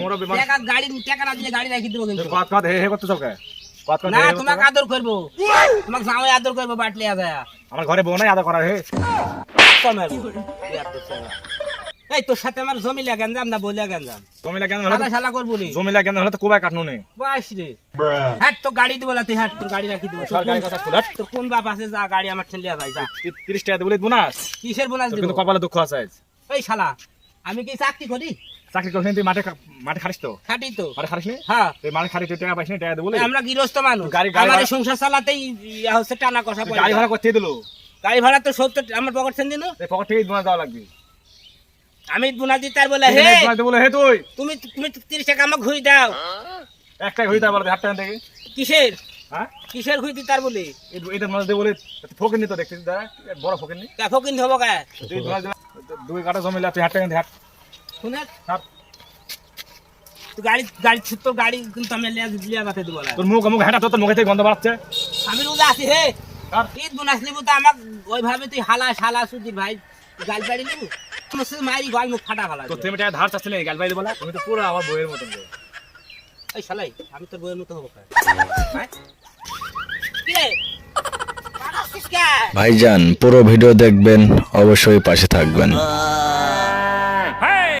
মুরব্বী মানুষ টাকা গাড়ি টাকা না দিলে গাড়ি রাখি দেবো কিন্তু। কত কত হে হে করতে চোখে কত কত না হে হে করতে তোমাকে আদর করব। তোমাকে জামাই আদর করব বাটলে আদা আমার ঘরে বউ নাই আদা করা হে। কমের এই তোর সাথে আমার জমি লাগান যাম না বলে লাগান যাম জমি লাগে হলে সাদা সালা নি জমি লাগে হলে তো কোবাই কাটনু নে। বাস রে। হ্যাট তো গাড়ি দিব না তুই হ্যাট তোর গাড়ি রাখি দিব। সরকারি কথা খুলে তোর কোন বাপ আছে যা গাড়ি আমার ঠেলিয়া যায় যা। তিরিশ টাকা দিবলি বোনাস কিসের বোনাস দিব? কিন্তু কপালে দুঃখ আছে এই শালা আমি কি চাকরি করি? চাকরি করছিস তুই মাঠে মাঠে খারিস তো? খাটি তো। মাঠে খারিস নি? হ্যাঁ। তুই মাঠে খারিস তুই টাকা পাইস নি টাকা দেবলি আমরা গৃহস্থ মানুষ। গাড়ি- গাড়ি সংসার চালাতেই ইয়া হচ্ছে টানা কষা পড়ে। গাড়ি ভাড়া করতে দিলো। গাড়ি ভাড়া তো সত্তর আমার পকেট পকেট থেকে দেওয়া লাগবে। আমি বোনা দিতে আর বলে হে হে তুই। তুমি তুমি তিরিশ টাকা আমাকে ঘুরি দাও। একটা ঘুরি তার বলে হাত টাকা থেকে। কিসের? হ্যাঁ? কিসের ঘুরি দিতে আর বলে? এই- এটার মাঝে দেবলে ফকির নি তো দেখছিস দাদা বড় ফকির নি। কিন্তু হব কা? দুই কাটা জমি লা তুই টাকা দিয়ে শুনে হাত গাড়ি গাড়ি তোর গাড়ি কিন্তু আমি লিয়া লিয়া যাতে দিব তোর মুখ মুখ হেঁটা তোর মুখে থেকে গন্ধ বাড়াচ্ছে। আমি রোজা আছি হে। ঈদ বোনাস নিবো তো আমাক ওইভাবে তুই হালা শালা সুজির ভাই গাল বাড়ি নিবো মারি গাল মুখ ফাটা ফালা তোর তুমি টাকা ধার চাচ্ছিলে গাল বাইরে বলা তুমি তো পুরো আমার বইয়ের মতন এই শালাই আমি তোর বইয়ের মতো হব হ্যাঁ? ভাইজান পুরো ভিডিও দেখবেন অবশ্যই পাশে থাকবেন।